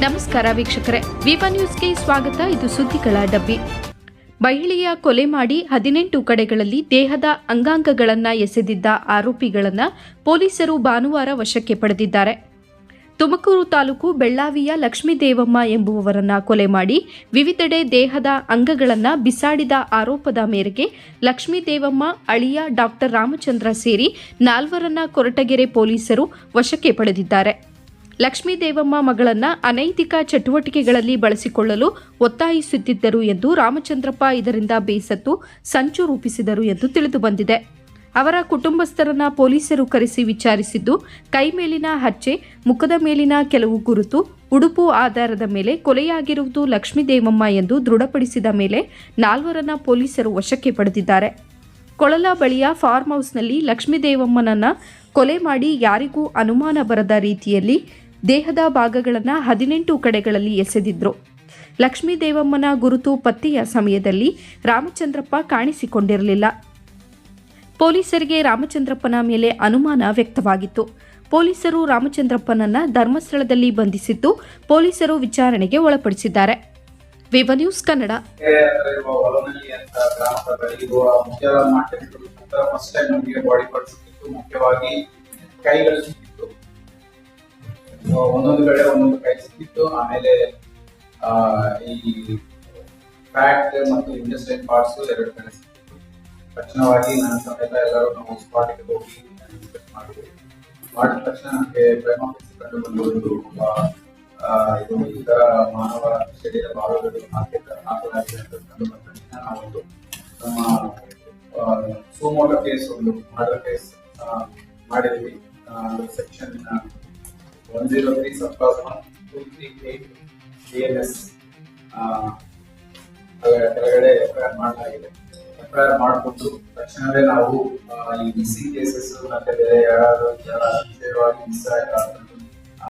ನಮಸ್ಕಾರ ವೀಕ್ಷಕರೇ, ವಿವ ನ್ಯೂಸ್ಗೆ ಸ್ವಾಗತ. ಇದು ಸುದ್ದಿಗಳ ಡಬ್ಬಿ. ಮಹಿಳೆಯ ಕೊಲೆ ಮಾಡಿ ಹದಿನೆಂಟು ಕಡೆಗಳಲ್ಲಿ ದೇಹದ ಅಂಗಾಂಗಗಳನ್ನು ಎಸೆದಿದ್ದ ಆರೋಪಿಗಳನ್ನು ಪೊಲೀಸರು ಭಾನುವಾರ ವಶಕ್ಕೆ ಪಡೆದಿದ್ದಾರೆ. ತುಮಕೂರು ತಾಲೂಕು ಬೆಳ್ಳಾವಿಯ ಲಕ್ಷ್ಮೀದೇವಮ್ಮ ಎಂಬುವವರನ್ನ ಕೊಲೆ ಮಾಡಿ ವಿವಿಧೆಡೆ ದೇಹದ ಅಂಗಗಳನ್ನು ಬಿಸಾಡಿದ ಆರೋಪದ ಮೇರೆಗೆ ಲಕ್ಷ್ಮೀದೇವಮ್ಮ, ಅಳಿಯ ಡಾಕ್ಟರ್ ರಾಮಚಂದ್ರ ಸೇರಿ ನಾಲ್ವರನ್ನ ಕೊರಟಗೆರೆ ಪೊಲೀಸರು ವಶಕ್ಕೆ ಪಡೆದಿದ್ದಾರೆ. ಲಕ್ಷ್ಮೀದೇವಮ್ಮ ಮಗಳನ್ನ ಅನೈತಿಕ ಚಟುವಟಿಕೆಗಳಲ್ಲಿ ಬಳಸಿಕೊಳ್ಳಲು ಒತ್ತಾಯಿಸುತ್ತಿದ್ದರು ಎಂದು ರಾಮಚಂದ್ರಪ್ಪ ಇದರಿಂದ ಬೇಸತ್ತು ಸಂಚು ರೂಪಿಸಿದರು ಎಂದು ತಿಳಿದುಬಂದಿದೆ ಅವರ ಕುಟುಂಬಸ್ಥರನ್ನ ಪೊಲೀಸರು ಕರೆಸಿ ವಿಚಾರಿಸಿದ್ದು, ಕೈ ಮೇಲಿನ ಹಚ್ಚೆ, ಮುಖದ ಮೇಲಿನ ಕೆಲವು ಗುರುತು, ಉಡುಪು ಆಧಾರದ ಮೇಲೆ ಕೊಲೆಯಾಗಿರುವುದು ಲಕ್ಷ್ಮೀದೇವಮ್ಮ ಎಂದು ದೃಢಪಡಿಸಿದ ಮೇಲೆ ನಾಲ್ವರನ್ನ ಪೊಲೀಸರು ವಶಕ್ಕೆ ಪಡೆದಿದ್ದಾರೆ. ಕೊಳಲ ಬಳಿಯ ಫಾರ್ಮ್ ಹೌಸ್ನಲ್ಲಿ ಲಕ್ಷ್ಮೀದೇವಮ್ಮನನ್ನ ಕೊಲೆ ಮಾಡಿ ಯಾರಿಗೂ ಅನುಮಾನ ಬರದ ರೀತಿಯಲ್ಲಿ ದೇಹದ ಭಾಗಗಳನ್ನು ಹದಿನೆಂಟು ಕಡೆಗಳಲ್ಲಿ ಎಸೆದಿದ್ರು. ಲಕ್ಷ್ಮೀದೇವಮ್ಮನ ಗುರುತು ಪತ್ತೆಯ ಸಮಯದಲ್ಲಿ ರಾಮಚಂದ್ರಪ್ಪ ಕಾಣಿಸಿಕೊಂಡಿರಲಿಲ್ಲ. ಪೊಲೀಸರಿಗೆ ರಾಮಚಂದ್ರಪ್ಪನ ಮೇಲೆ ಅನುಮಾನ ವ್ಯಕ್ತವಾಗಿತ್ತು. ಪೊಲೀಸರು ರಾಮಚಂದ್ರಪ್ಪನನ್ನ ಧರ್ಮಸ್ಥಳದಲ್ಲಿ ಬಂಧಿಸಿದ್ದು ಪೊಲೀಸರು ವಿಚಾರಣೆಗೆ ಒಳಪಡಿಸಿದ್ದಾರೆ. ವಿವ ನ್ಯೂಸ್ ಕನ್ನಡ. ಒಂದೊಂದು ಕಡೆ ಒಂದೊಂದು ಕೈ ಸಿಕ್ಕಿತ್ತು ಆಮೇಲೆ ಈ ಫ್ಯಾಟ್ ಮತ್ತು ಇಂಡಸ್ಟ್ರಿಯಲ್ ಪಾರ್ಟ್ಸ್ ಎರಡು ಕಡೆ ಸಿಕ್ಕಿತ್ತು. ತಕ್ಷಣವಾಗಿ ನಾನು ಸಮೇತ ಎಲ್ಲರೂ ನಾವು ಸ್ಪಾಟ್ಗೆ ಹೋಗಿ ಇನ್ಸ್ಪೆಕ್ಟ್ ಮಾಡಿದ್ವಿ. ಮಾಡಿದ ತಕ್ಷಣ ನಮಗೆ ಪ್ರೈಮ್ ಆಫೀಸ್ ಕಂಡು ಬಂದು ಒಂದು ಇದು ಇತರ ಮಾನವ ಶರೀರ ಭಾಗಗಳು ಹಾಕಿದ ಹಾಕಲಾಗಿದೆ ಅಂತ ಕಂಡು ಬಂದ ತಕ್ಷಣ ನಾವೊಂದು ನಮ್ಮ ಸೋಮೋಟ ಕೇಸ್ ಒಂದು ಮರ್ಡರ್ ಕೇಸ್ ಮಾಡಿದ್ವಿ. Section one zero three sub class one two three eight D N S ಕೆಳಗಡೆ ಎಫ್ಐಆರ್ ಮಾಡಲಾಗಿದೆ ಎಫ್ಐಆರ್ ಮಾಡಿಕೊಂಡು ತಕ್ಷಣವೇ ನಾವು ಈ ಮಿಸ್ಸಿಂಗ್ ಕೇಸಸ್ ಮತ್ತೆ ಬೇರೆ ಯಾರಾದ್ರೂ ಯಾರ ವಿಷಯವಾಗಿ ಮಿಸ್